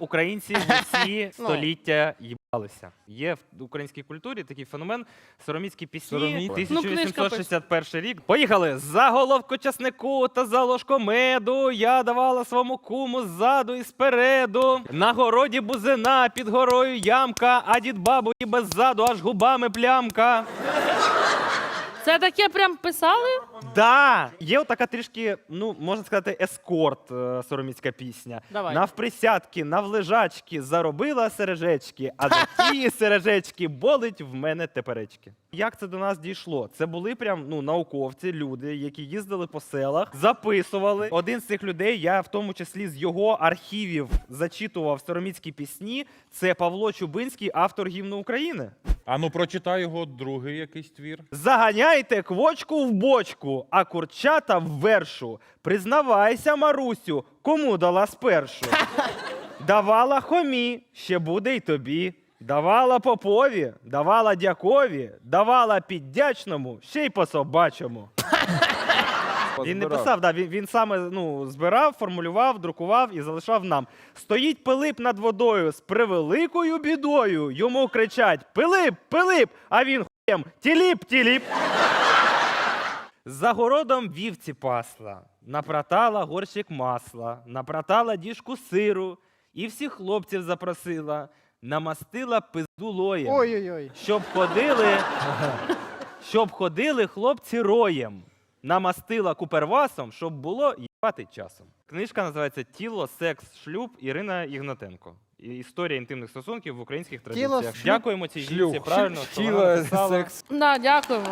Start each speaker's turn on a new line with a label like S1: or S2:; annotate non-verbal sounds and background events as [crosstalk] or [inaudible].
S1: Українці всі [laughs] століття їбалися. Є в українській культурі такий феномен сороміцькі пісні.
S2: Сороміцькі?
S3: Ну, книжка
S1: 1861 рік. Поїхали! За головку часнику та за ложко меду я давала своєму куму ззаду і спереду. На городі бузина, під горою ямка, а дід бабу і без заду аж губами плямка.
S3: Це таке прям писали?
S1: Да, є така трішки, ну можна сказати, ескорт е, сороміцька пісня.
S3: Давай.
S1: Навприсядки, навлежачки заробила сережечки, а за ті [laughs] сережечки болить в мене теперечки. Як це до нас дійшло? Це були прям ну науковці, люди, які їздили по селах, записували. Один з цих людей, я в тому числі з його архівів зачитував сороміцькі пісні. Це Павло Чубинський, автор гімну України.
S2: А ну прочитай його другий якийсь твір.
S1: Заганяйте квочку в бочку, а курчата в вершу. Признавайся, Марусю, кому дала спершу. [laughs] Давала хомі, ще буде й тобі. Давала попові, давала дякові, давала піддячному, ще й по собачому. [laughs] Він не писав, да, він, він саме ну, збирав, формулював, друкував і залишав нам. Стоїть Пилип над водою з превеликою бідою. Йому кричать: Пилип, Пилип! А він хуєм тіліп, тіліп. За городом вівці пасла, напратала горщик масла, напратала діжку сиру, і всіх хлопців запросила, намастила пизду лоєм,
S4: Ой-ой-ой.
S1: щоб ходили, щоб ходили хлопці роєм. Намастила купервасом, щоб було їбати часом. Книжка називається Тіло, секс, шлюб Ірина Ігнатенко. Історія інтимних стосунків в українських традиціях.
S4: шлюб,
S1: Дякуємо цій жінці.
S2: Шлюб,
S1: Правильно, що вона
S2: тіло,
S1: написала.
S2: секс.
S3: Да, дякуємо.